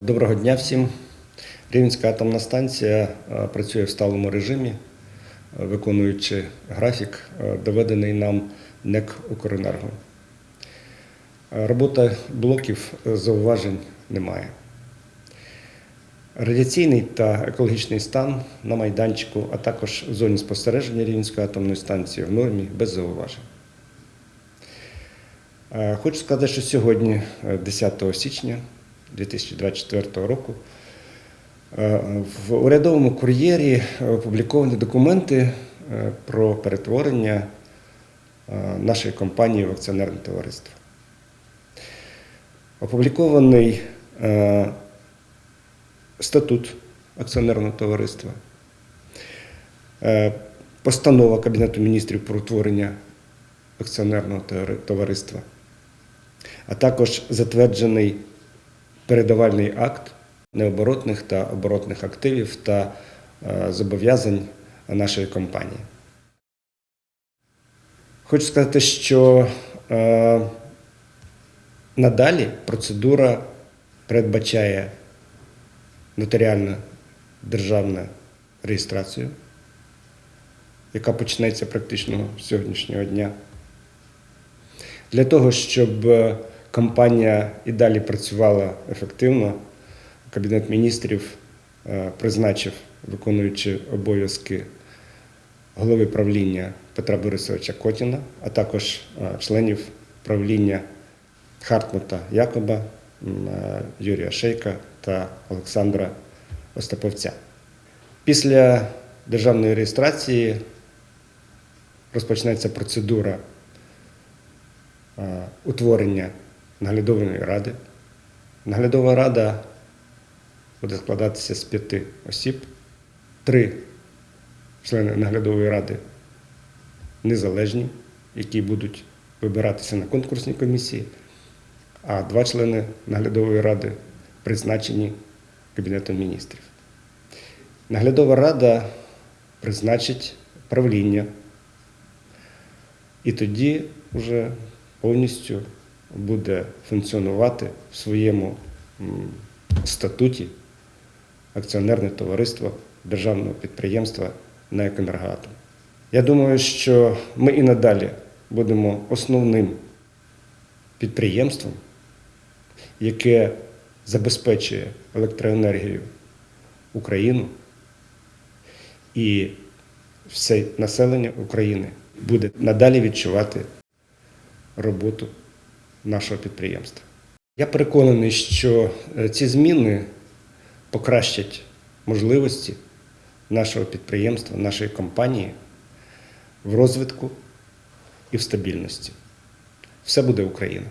Доброго дня всім. Рівненська атомна станція е, працює в сталому режимі, е, виконуючи графік, е, доведений нам НЕК «Укренерго». Робота блоків зауважень немає. Радіаційний та екологічний стан на майданчику, а також в зоні спостереження Рівненської атомної станції в нормі без зауважень. Хочу сказати, що сьогодні, е, 10 січня 2024 року, е, в урядовому кур'єрі опубліковані документи е, про перетворення е, нашої компанії в акціонерне товариство. Опублікований статут акціонерного товариства, постанова Кабінету міністрів про утворення акціонерного товариства, а також затверджений передавальний акт необоротних та оборотних активів та е, зобов'язань нашої компанії. Хочу сказати, що е, надалі процедура передбачає нотаріальну державну реєстрацію, яка почнеться практично з сьогоднішнього дня. Для того, щоб е, компанія і далі працювала ефективно, Кабінет міністрів е, призначив, виконуючи обов'язки голови правління Петра Борисовича Котіна, а також е, членів правління Хартмута Якоба, е, Юрія Шейка та Олександра Остаповця. Після державної реєстрації розпочнеться процедура утворення наглядової ради. Наглядова рада буде складатися з п'яти осіб. Три члени наглядової ради незалежні, які будуть вибиратися на конкурсній комісії, а два члени наглядової ради призначені Кабінетом міністрів. Наглядова рада призначить правління, і тоді вже повністю буде функціонувати в своєму статуті акціонерне товариство державного підприємства на. Я думаю, що ми і надалі будемо основним підприємством, яке забезпечує електроенергію Україну і все населення України буде надалі відчувати роботу нашого підприємства. Я переконаний, що е, ці зміни покращать можливості нашого підприємства, нашої компанії в розвитку і в стабільності. Все буде Україна.